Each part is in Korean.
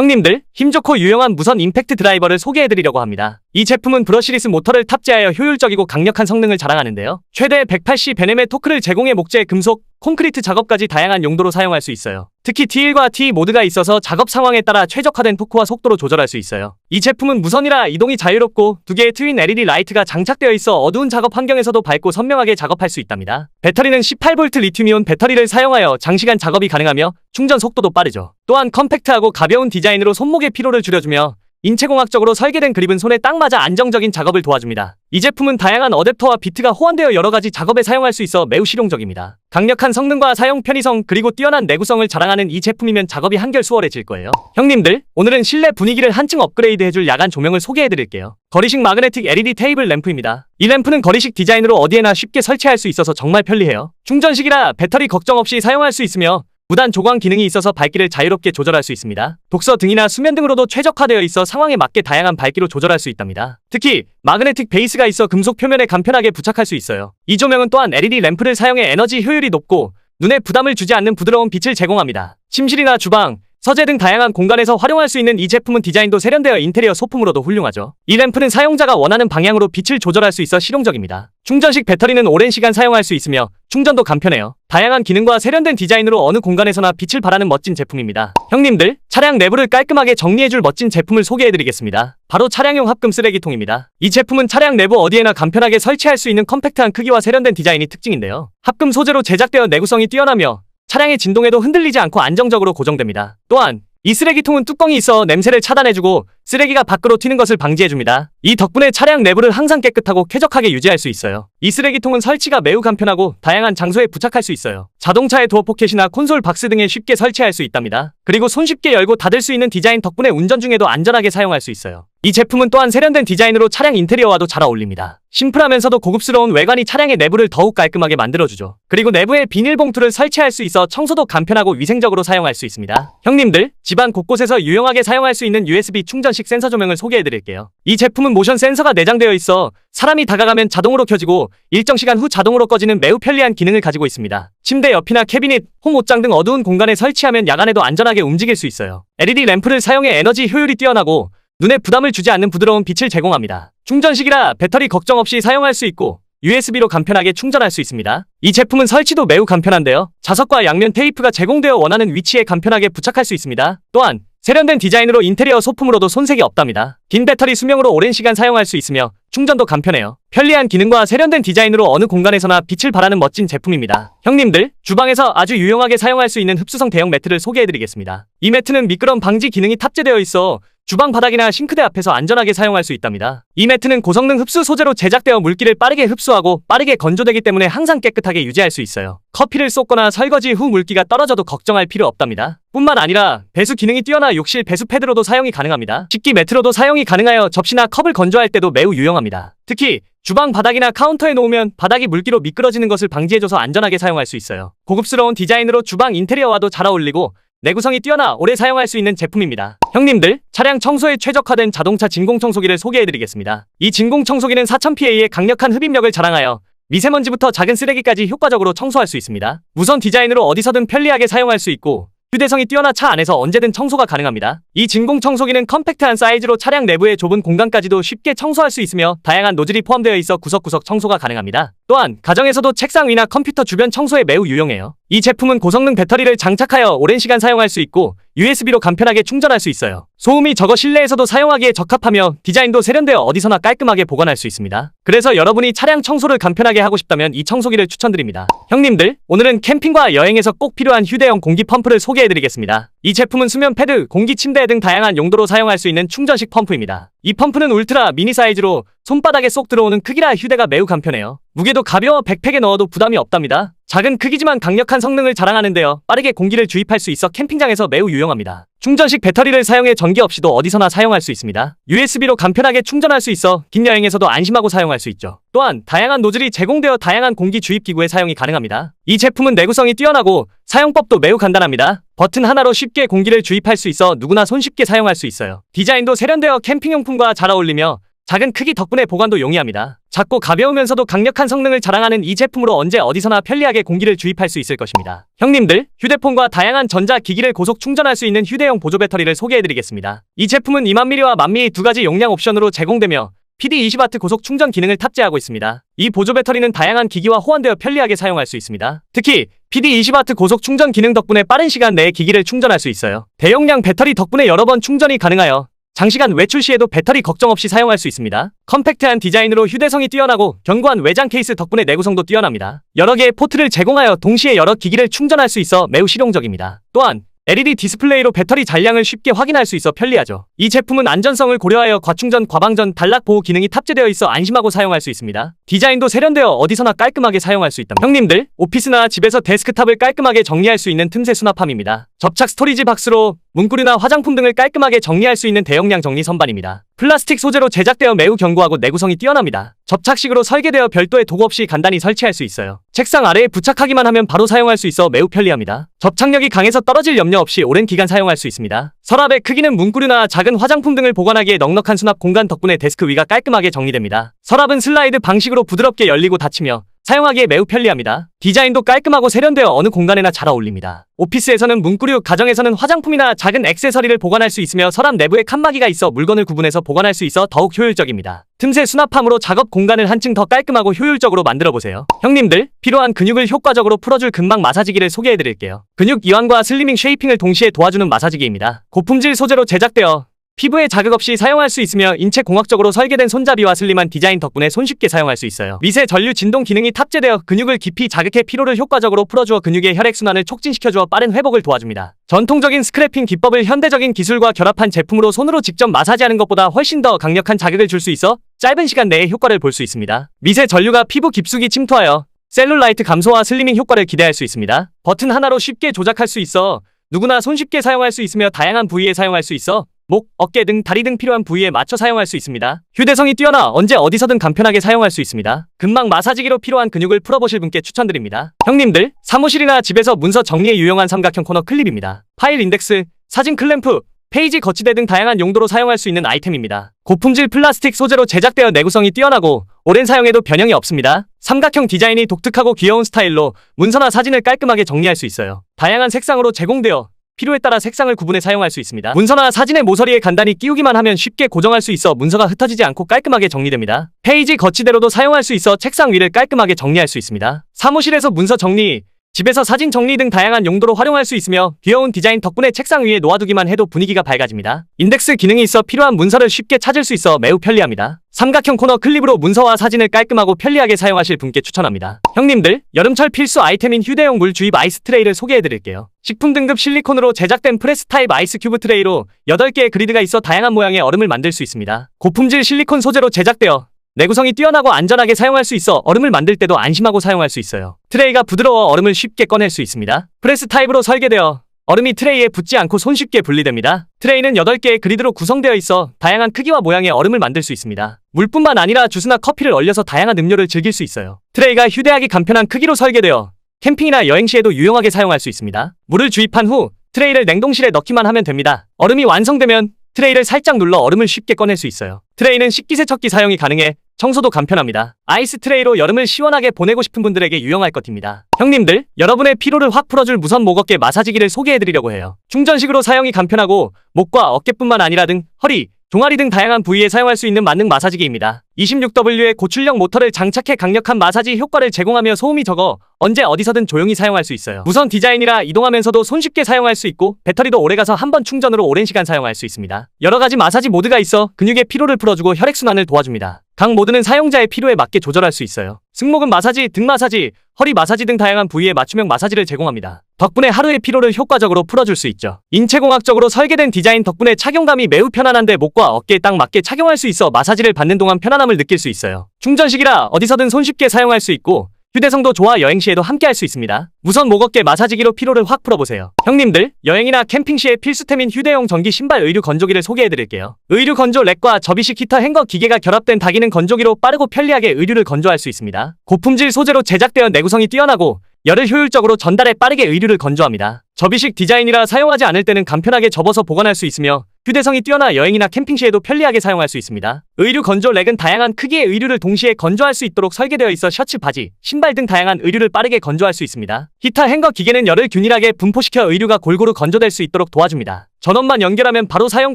형님들, 힘 좋고 유용한 무선 임팩트 드라이버를 소개해드리려고 합니다. 이 제품은 브러시리스 모터를 탑재하여 효율적이고 강력한 성능을 자랑하는데요. 최대 180 베넴의 토크를 제공해 목재, 금속, 콘크리트 작업까지 다양한 용도로 사용할 수 있어요. 특히 T1과 T 모드가 있어서 작업 상황에 따라 최적화된 토크와 속도로 조절할 수 있어요. 이 제품은 무선이라 이동이 자유롭고 두 개의 트윈 LED 라이트가 장착되어 있어 어두운 작업 환경에서도 밝고 선명하게 작업할 수 있답니다. 배터리는 18V 리튬이온 배터리를 사용하여 장시간 작업이 가능하며 충전 속도도 빠르죠. 또한 컴팩트하고 가벼운 디자인으로 손목의 피로를 줄여주며 인체공학적으로 설계된 그립은 손에 딱 맞아 안정적인 작업을 도와줍니다. 이 제품은 다양한 어댑터와 비트가 호환되어 여러 가지 작업에 사용할 수 있어 매우 실용적입니다. 강력한 성능과 사용 편의성 그리고 뛰어난 내구성을 자랑하는 이 제품이면 작업이 한결 수월해질 거예요. 형님들, 오늘은 실내 분위기를 한층 업그레이드 해줄 야간 조명을 소개해드릴게요. 거리식 마그네틱 LED 테이블 램프입니다. 이 램프는 거리식 디자인으로 어디에나 쉽게 설치할 수 있어서 정말 편리해요. 충전식이라 배터리 걱정 없이 사용할 수 있으며 무단 조광 기능이 있어서 밝기를 자유롭게 조절할 수 있습니다. 독서 등이나 수면 등으로도 최적화되어 있어 상황에 맞게 다양한 밝기로 조절할 수 있답니다. 특히 마그네틱 베이스가 있어 금속 표면에 간편하게 부착할 수 있어요. 이 조명은 또한 LED 램프를 사용해 에너지 효율이 높고 눈에 부담을 주지 않는 부드러운 빛을 제공합니다. 침실이나 주방, 서재 등 다양한 공간에서 활용할 수 있는 이 제품은 디자인도 세련되어 인테리어 소품으로도 훌륭하죠. 이 램프는 사용자가 원하는 방향으로 빛을 조절할 수 있어 실용적입니다. 충전식 배터리는 오랜 시간 사용할 수 있으며 충전도 간편해요. 다양한 기능과 세련된 디자인으로 어느 공간에서나 빛을 발하는 멋진 제품입니다. 형님들, 차량 내부를 깔끔하게 정리해줄 멋진 제품을 소개해드리겠습니다. 바로 차량용 합금 쓰레기통입니다. 이 제품은 차량 내부 어디에나 간편하게 설치할 수 있는 컴팩트한 크기와 세련된 디자인이 특징인데요. 합금 소재로 제작되어 내구성이 뛰어나며 차량의 진동에도 흔들리지 않고 안정적으로 고정됩니다. 또한 이 쓰레기통은 뚜껑이 있어 냄새를 차단해주고 쓰레기가 밖으로 튀는 것을 방지해줍니다. 이 덕분에 차량 내부를 항상 깨끗하고 쾌적하게 유지할 수 있어요. 이 쓰레기통은 설치가 매우 간편하고 다양한 장소에 부착할 수 있어요. 자동차의 도어 포켓이나 콘솔 박스 등에 쉽게 설치할 수 있답니다. 그리고 손쉽게 열고 닫을 수 있는 디자인 덕분에 운전 중에도 안전하게 사용할 수 있어요. 이 제품은 또한 세련된 디자인으로 차량 인테리어와도 잘 어울립니다. 심플하면서도 고급스러운 외관이 차량의 내부를 더욱 깔끔하게 만들어주죠. 그리고 내부에 비닐봉투를 설치할 수 있어 청소도 간편하고 위생적으로 사용할 수 있습니다. 형님들, 집안 곳곳에서 유용하게 사용할 수 있는 USB 충전 식 센서 조명을 소개해드릴게요. 이 제품은 모션 센서가 내장되어 있어 사람이 다가가면 자동으로 켜지고 일정 시간 후 자동으로 꺼지는 매우 편리한 기능을 가지고 있습니다. 침대 옆이나 캐비닛, 홈 옷장 등 어두운 공간에 설치하면 야간에도 안전하게 움직일 수 있어요. LED 램프를 사용해 에너지 효율이 뛰어나고 눈에 부담을 주지 않는 부드러운 빛을 제공합니다. 충전식이라 배터리 걱정 없이 사용할 수 있고 USB로 간편하게 충전할 수 있습니다. 이 제품은 설치도 매우 간편한데요. 자석과 양면 테이프가 제공되어 원하는 위치에 간편하게 부착할 수 있습니다. 또한 세련된 디자인으로 인테리어 소품으로도 손색이 없답니다. 긴 배터리 수명으로 오랜 시간 사용할 수 있으며 충전도 간편해요. 편리한 기능과 세련된 디자인으로 어느 공간에서나 빛을 발하는 멋진 제품입니다. 형님들, 주방에서 아주 유용하게 사용할 수 있는 흡수성 대형 매트를 소개해드리겠습니다. 이 매트는 미끄럼 방지 기능이 탑재되어 있어 주방 바닥이나 싱크대 앞에서 안전하게 사용할 수 있답니다. 이 매트는 고성능 흡수 소재로 제작되어 물기를 빠르게 흡수하고 빠르게 건조되기 때문에 항상 깨끗하게 유지할 수 있어요. 커피를 쏟거나 설거지 후 물기가 떨어져도 걱정할 필요 없답니다. 뿐만 아니라 배수 기능이 뛰어나 욕실 배수 패드로도 사용이 가능합니다. 식기 매트로도 사용이 가능하여 접시나 컵을 건조할 때도 매우 유용합니다. 특히 주방 바닥이나 카운터에 놓으면 바닥이 물기로 미끄러지는 것을 방지해줘서 안전하게 사용할 수 있어요. 고급스러운 디자인으로 주방 인테리어와도 잘 어울리고 내구성이 뛰어나 오래 사용할 수 있는 제품입니다. 형님들, 차량 청소에 최적화된 자동차 진공청소기를 소개해드리겠습니다. 이 진공청소기는 4000PA의 강력한 흡입력을 자랑하여 미세먼지부터 작은 쓰레기까지 효과적으로 청소할 수 있습니다. 무선 디자인으로 어디서든 편리하게 사용할 수 있고 휴대성이 뛰어나 차 안에서 언제든 청소가 가능합니다. 이 진공 청소기는 컴팩트한 사이즈로 차량 내부의 좁은 공간까지도 쉽게 청소할 수 있으며 다양한 노즐이 포함되어 있어 구석구석 청소가 가능합니다. 또한 가정에서도 책상 위나 컴퓨터 주변 청소에 매우 유용해요. 이 제품은 고성능 배터리를 장착하여 오랜 시간 사용할 수 있고 USB로 간편하게 충전할 수 있어요. 소음이 적어 실내에서도 사용하기에 적합하며 디자인도 세련되어 어디서나 깔끔하게 보관할 수 있습니다. 그래서 여러분이 차량 청소를 간편하게 하고 싶다면 이 청소기를 추천드립니다. 형님들, 오늘은 캠핑과 여행에서 꼭 필요한 휴대용 공기 펌프를 소개해드리겠습니다. 이 제품은 수면 패드, 공기 침대 등 다양한 용도로 사용할 수 있는 충전식 펌프입니다. 이 펌프는 울트라 미니 사이즈로 손바닥에 쏙 들어오는 크기라 휴대가 매우 간편해요. 무게도 가벼워 백팩에 넣어도 부담이 없답니다. 작은 크기지만 강력한 성능을 자랑하는데요. 빠르게 공기를 주입할 수 있어 캠핑장에서 매우 유용합니다. 충전식 배터리를 사용해 전기 없이도 어디서나 사용할 수 있습니다. USB로 간편하게 충전할 수 있어 긴 여행에서도 안심하고 사용할 수 있죠. 또한 다양한 노즐이 제공되어 다양한 공기 주입 기구에 사용이 가능합니다. 이 제품은 내구성이 뛰어나고 사용법도 매우 간단합니다. 버튼 하나로 쉽게 공기를 주입할 수 있어 누구나 손쉽게 사용할 수 있어요. 디자인도 세련되어 캠핑용품과 잘 어울리며 작은 크기 덕분에 보관도 용이합니다. 작고 가벼우면서도 강력한 성능을 자랑하는 이 제품으로 언제 어디서나 편리하게 공기를 주입할 수 있을 것입니다. 형님들, 휴대폰과 다양한 전자기기를 고속 충전할 수 있는 휴대용 보조 배터리를 소개해드리겠습니다. 이 제품은 2만 mAh와 1만 mAh 두 가지 용량 옵션으로 제공되며 PD20W 고속 충전 기능을 탑재하고 있습니다. 이 보조 배터리는 다양한 기기와 호환되어 편리하게 사용할 수 있습니다. 특히 PD20W 고속 충전 기능 덕분에 빠른 시간 내에 기기를 충전할 수 있어요. 대용량 배터리 덕분에 여러 번 충전이 가능하여 장시간 외출 시에도 배터리 걱정 없이 사용할 수 있습니다. 컴팩트한 디자인으로 휴대성이 뛰어나고 견고한 외장 케이스 덕분에 내구성도 뛰어납니다. 여러 개의 포트를 제공하여 동시에 여러 기기를 충전할 수 있어 매우 실용적입니다. 또한 LED 디스플레이로 배터리 잔량을 쉽게 확인할 수 있어 편리하죠. 이 제품은 안전성을 고려하여 과충전, 과방전, 단락 보호 기능이 탑재되어 있어 안심하고 사용할 수 있습니다. 디자인도 세련되어 어디서나 깔끔하게 사용할 수 있다. 형님들, 오피스나 집에서 데스크탑을 깔끔하게 정리할 수 있는 틈새 수납함입니다. 접착 스토리지 박스로 문구류나 화장품 등을 깔끔하게 정리할 수 있는 대용량 정리 선반입니다. 플라스틱 소재로 제작되어 매우 견고하고 내구성이 뛰어납니다. 접착식으로 설계되어 별도의 도구 없이 간단히 설치할 수 있어요. 책상 아래에 부착하기만 하면 바로 사용할 수 있어 매우 편리합니다. 접착력이 강해서 떨어질 염려 없이 오랜 기간 사용할 수 있습니다. 서랍의 크기는 문구류나 작은 화장품 등을 보관하기에 넉넉한 수납 공간 덕분에 데스크 위가 깔끔하게 정리됩니다. 서랍은 슬라이드 방식으로 부드럽게 열리고 닫히며 사용하기에 매우 편리합니다. 디자인도 깔끔하고 세련되어 어느 공간에나 잘 어울립니다. 오피스에서는 문구류, 가정에서는 화장품이나 작은 액세서리를 보관할 수 있으며 서랍 내부에 칸막이가 있어 물건을 구분해서 보관할 수 있어 더욱 효율적입니다. 틈새 수납함으로 작업 공간을 한층 더 깔끔하고 효율적으로 만들어 보세요. 형님들, 필요한 근육을 효과적으로 풀어줄 근막 마사지기를 소개해 드릴게요. 근육 이완과 슬리밍 쉐이핑을 동시에 도와주는 마사지기입니다. 고품질 소재로 제작되어 피부에 자극 없이 사용할 수 있으며 인체 공학적으로 설계된 손잡이와 슬림한 디자인 덕분에 손쉽게 사용할 수 있어요. 미세 전류 진동 기능이 탑재되어 근육을 깊이 자극해 피로를 효과적으로 풀어주어 근육의 혈액순환을 촉진시켜주어 빠른 회복을 도와줍니다. 전통적인 스크래핑 기법을 현대적인 기술과 결합한 제품으로 손으로 직접 마사지하는 것보다 훨씬 더 강력한 자극을 줄 수 있어 짧은 시간 내에 효과를 볼 수 있습니다. 미세 전류가 피부 깊숙이 침투하여 셀룰라이트 감소와 슬리밍 효과를 기대할 수 있습니다. 버튼 하나로 쉽게 조작할 수 있어 누구나 손쉽게 사용할 수 있으며 다양한 부위에 사용할 수 있어 목, 어깨 등 다리 등 필요한 부위에 맞춰 사용할 수 있습니다. 휴대성이 뛰어나 언제 어디서든 간편하게 사용할 수 있습니다. 금방 마사지기로 필요한 근육을 풀어보실 분께 추천드립니다. 형님들, 사무실이나 집에서 문서 정리에 유용한 삼각형 코너 클립입니다. 파일 인덱스, 사진 클램프, 페이지 거치대 등 다양한 용도로 사용할 수 있는 아이템입니다. 고품질 플라스틱 소재로 제작되어 내구성이 뛰어나고 오랜 사용에도 변형이 없습니다. 삼각형 디자인이 독특하고 귀여운 스타일로 문서나 사진을 깔끔하게 정리할 수 있어요. 다양한 색상으로 제공되어 필요에 따라 색상을 구분해 사용할 수 있습니다. 문서나 사진의 모서리에 간단히 끼우기만 하면 쉽게 고정할 수 있어 문서가 흩어지지 않고 깔끔하게 정리됩니다. 페이지 거치대로도 사용할 수 있어 책상 위를 깔끔하게 정리할 수 있습니다. 사무실에서 문서 정리, 집에서 사진 정리 등 다양한 용도로 활용할 수 있으며 귀여운 디자인 덕분에 책상 위에 놓아두기만 해도 분위기가 밝아집니다. 인덱스 기능이 있어 필요한 문서를 쉽게 찾을 수 있어 매우 편리합니다. 삼각형 코너 클립으로 문서와 사진을 깔끔하고 편리하게 사용하실 분께 추천합니다. 형님들, 여름철 필수 아이템인 휴대용 물 주입 아이스 트레이를 소개해드릴게요. 식품 등급 실리콘으로 제작된 프레스 타입 아이스 큐브 트레이로 8개의 그리드가 있어 다양한 모양의 얼음을 만들 수 있습니다. 고품질 실리콘 소재로 제작되어 내구성이 뛰어나고 안전하게 사용할 수 있어 얼음을 만들 때도 안심하고 사용할 수 있어요. 트레이가 부드러워 얼음을 쉽게 꺼낼 수 있습니다. 프레스 타입으로 설계되어 얼음이 트레이에 붙지 않고 손쉽게 분리됩니다. 트레이는 8개의 그리드로 구성되어 있어 다양한 크기와 모양의 얼음을 만들 수 있습니다. 물뿐만 아니라 주스나 커피를 얼려서 다양한 음료를 즐길 수 있어요. 트레이가 휴대하기 간편한 크기로 설계되어 캠핑이나 여행 시에도 유용하게 사용할 수 있습니다. 물을 주입한 후 트레이를 냉동실에 넣기만 하면 됩니다. 얼음이 완성되면 트레이를 살짝 눌러 얼음을 쉽게 꺼낼 수 있어요. 트레이는 식기세척기 사용이 가능해 청소도 간편합니다. 아이스 트레이로 여름을 시원하게 보내고 싶은 분들에게 유용할 것입니다. 형님들, 여러분의 피로를 확 풀어줄 무선 목어깨 마사지기를 소개해드리려고 해요. 충전식으로 사용이 간편하고 목과 어깨뿐만 아니라 등, 허리, 종아리 등 다양한 부위에 사용할 수 있는 만능 마사지기입니다. 26W의 고출력 모터를 장착해 강력한 마사지 효과를 제공하며 소음이 적어 언제 어디서든 조용히 사용할 수 있어요. 무선 디자인이라 이동하면서도 손쉽게 사용할 수 있고 배터리도 오래가서 한 번 충전으로 오랜 시간 사용할 수 있습니다. 여러 가지 마사지 모드가 있어 근육의 피로를 풀어주고 혈액순환을 도와줍니다. 각 모드는 사용자의 필요에 맞게 조절할 수 있어요. 승모근 마사지, 등 마사지, 허리 마사지 등 다양한 부위에 맞춤형 마사지를 제공합니다. 덕분에 하루의 피로를 효과적으로 풀어줄 수 있죠. 인체공학적으로 설계된 디자인 덕분에 착용감이 매우 편안한데 목과 어깨에 딱 맞게 착용할 수 있어 마사지를 받는 동안 편안함을 느낄 수 있어요. 충전식이라 어디서든 손쉽게 사용할 수 있고 휴대성도 좋아 여행 시에도 함께 할 수 있습니다. 무선 목어깨 마사지기로 피로를 확 풀어보세요. 형님들, 여행이나 캠핑 시에 필수템인 휴대용 전기 신발 의류 건조기를 소개해드릴게요. 의류 건조 렉과 접이식 히터 행거 기계가 결합된 다기능 건조기로 빠르고 편리하게 의류를 건조할 수 있습니다. 고품질 소재로 제작되어 내구성이 뛰어나고 열을 효율적으로 전달해 빠르게 의류를 건조합니다. 접이식 디자인이라 사용하지 않을 때는 간편하게 접어서 보관할 수 있으며 휴대성이 뛰어나 여행이나 캠핑 시에도 편리하게 사용할 수 있습니다. 의류 건조 렉은 다양한 크기의 의류를 동시에 건조할 수 있도록 설계되어 있어 셔츠, 바지, 신발 등 다양한 의류를 빠르게 건조할 수 있습니다. 히터 행거 기계는 열을 균일하게 분포시켜 의류가 골고루 건조될 수 있도록 도와줍니다. 전원만 연결하면 바로 사용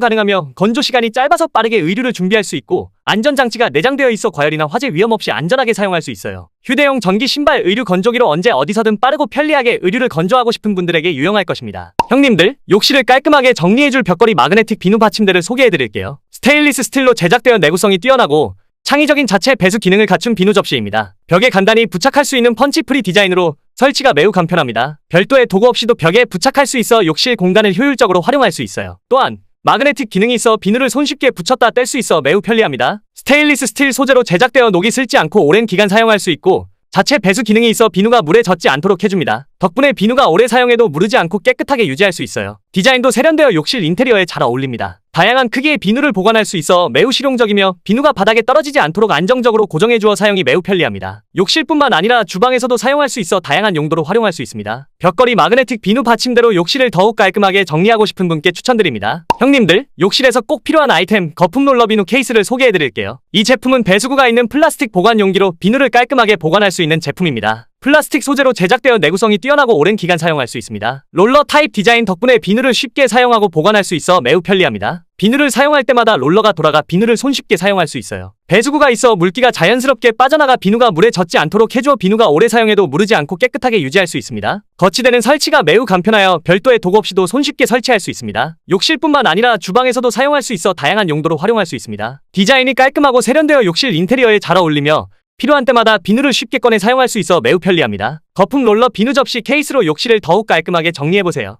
가능하며 건조 시간이 짧아서 빠르게 의류를 준비할 수 있고 안전장치가 내장되어 있어 과열이나 화재 위험 없이 안전하게 사용할 수 있어요. 휴대용 전기 신발 의류 건조기로 언제 어디서든 빠르고 편리하게 의류를 건조하고 싶은 분들에게 유용할 것입니다. 형님들, 욕실을 깔끔하게 정리해줄 벽걸이 마그네틱 비누 받침대를 소개해드릴게요. 스테인리스 스틸로 제작되어 내구성이 뛰어나고 창의적인 자체 배수 기능을 갖춘 비누 접시입니다. 벽에 간단히 부착할 수 있는 펀치 프리 디자인으로 설치가 매우 간편합니다. 별도의 도구 없이도 벽에 부착할 수 있어 욕실 공간을 효율적으로 활용할 수 있어요. 또한 마그네틱 기능이 있어 비누를 손쉽게 붙였다 뗄 수 있어 매우 편리합니다. 스테인리스 스틸 소재로 제작되어 녹이 슬지 않고 오랜 기간 사용할 수 있고 자체 배수 기능이 있어 비누가 물에 젖지 않도록 해줍니다. 덕분에 비누가 오래 사용해도 무르지 않고 깨끗하게 유지할 수 있어요. 디자인도 세련되어 욕실 인테리어에 잘 어울립니다. 다양한 크기의 비누를 보관할 수 있어 매우 실용적이며 비누가 바닥에 떨어지지 않도록 안정적으로 고정해주어 사용이 매우 편리합니다. 욕실뿐만 아니라 주방에서도 사용할 수 있어 다양한 용도로 활용할 수 있습니다. 벽걸이 마그네틱 비누 받침대로 욕실을 더욱 깔끔하게 정리하고 싶은 분께 추천드립니다. 형님들, 욕실에서 꼭 필요한 아이템 거품 롤러 비누 케이스를 소개해드릴게요. 이 제품은 배수구가 있는 플라스틱 보관 용기로 비누를 깔끔하게 보관할 수 있는 제품입니다. 플라스틱 소재로 제작되어 내구성이 뛰어나고 오랜 기간 사용할 수 있습니다. 롤러 타입 디자인 덕분에 비누를 쉽게 사용하고 보관할 수 있어 매우 편리합니다. 비누를 사용할 때마다 롤러가 돌아가 비누를 손쉽게 사용할 수 있어요. 배수구가 있어 물기가 자연스럽게 빠져나가 비누가 물에 젖지 않도록 해줘 비누가 오래 사용해도 무르지 않고 깨끗하게 유지할 수 있습니다. 거치대는 설치가 매우 간편하여 별도의 도구 없이도 손쉽게 설치할 수 있습니다. 욕실뿐만 아니라 주방에서도 사용할 수 있어 다양한 용도로 활용할 수 있습니다. 디자인이 깔끔하고 세련되어 욕실 인테리어에 잘 어울리며 필요한 때마다 비누를 쉽게 꺼내 사용할 수 있어 매우 편리합니다. 거품 롤러 비누 접시 케이스로 욕실을 더욱 깔끔하게 정리해보세요.